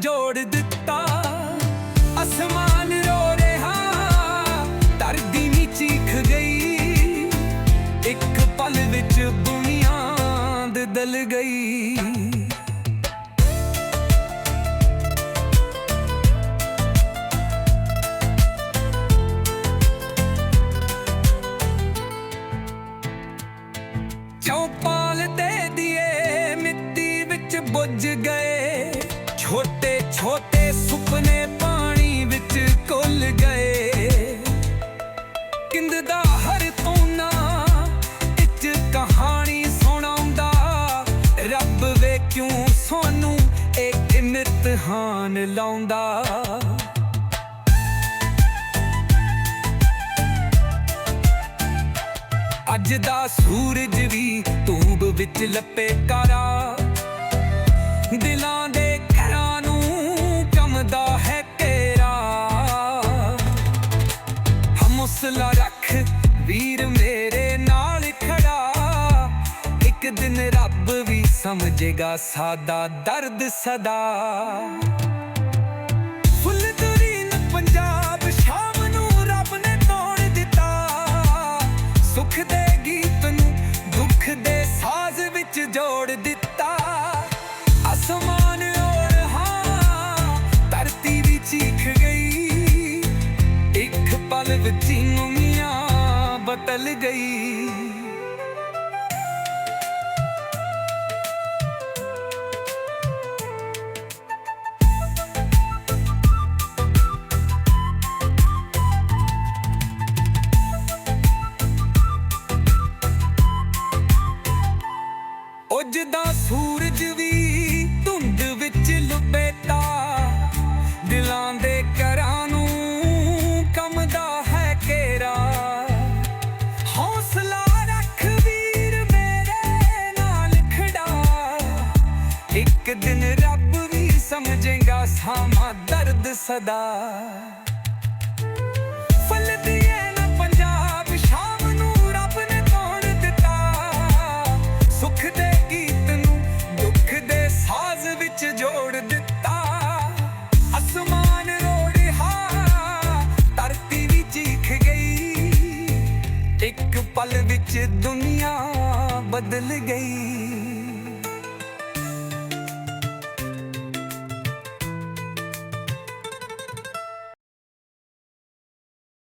ਜੋੜ ਦਿੱਤਾ। ਅਸਮਾਨ ਰੋ ਰਿਹਾ, ਧਰਤੀ ਵੀ ਚੀਖ ਗਈ। ਇੱਕ ਪਲ ਵਿੱਚ ਬੁਨਿਆਦ ਦਲ ਗਈ। ਚੌਪਾਲ ਦੇ ਦੀਏ ਮਿੱਟੀ ਵਿੱਚ ਬੁੱਝ ਗਏ। ਛੋਟੇ ਛੋਟੇ ਸੁਪਨੇ ਪਾਣੀ ਵਿੱਚ ਘੁਲ ਗਏ। ਕਿੰਦ ਦਾ ਹਰ ਤੋਨਾ, ਇੱਕ ਕਹਾਣੀ ਸੁਣਾਉਂਦਾ। ਰੱਬ ਵੇ ਕਿਉਂ ਸੋਨੂੰ ਇੱਕ ਇਮਤਿਹਾਨ ਲਾਉਂਦਾ? ਅੱਜ ਦਾ ਸੂਰਜ ਵੀ ਧੂਬ ਵਿੱਚ ਲੱਪੇ ਕਾਰਾ। ਸਮਝੇਗਾ ਸਾਦਾ ਦਰਦ ਸਦਾ। ਫੁੱਲਦਰੀਨ ਪੰਜਾਬ ਨੂੰ ਸੁਖ ਦੇ ਗੀਤ ਨੂੰ ਦੁੱਖ ਦੇ ਸਾਜ਼ ਵਿੱਚ ਜੋੜ ਦਿੱਤਾ। ਅਸਮਾਨ ਔਰ ਹਾਂ, ਧਰਤੀ ਵੀ ਚੀਖ ਗਈ। ਇੱਕ ਪਲ ਵਿੱਚ ਦੁਨੀਆ ਬਦਲ ਗਈ। ਇੱਕ ਦਿਨ ਰੱਬ ਵੀ ਸਮਝੇਗਾ ਸਾਮਾ ਦਰਦ ਸਦਾ। ਫਲਦੀ ਏ ਨਾ ਪੰਜਾਬ, ਸ਼ਾਮ ਨੂੰ ਰੱਬ ਨੇ ਤੋੜ ਦਿੱਤਾ। ਸੁਖ ਦੇ ਗੀਤ ਨੂੰ ਦੁੱਖ ਦੇ ਸਾਜ਼ ਵਿੱਚ ਜੋੜ ਦਿੱਤਾ। ਅਸਮਾਨ ਰੋ ਰਿਹਾ, ਧਰਤੀ ਵੀ ਚੀਖ ਗਈ। ਇੱਕ ਪਲ ਵਿੱਚ ਦੁਨੀਆ ਬਦਲ ਗਈ।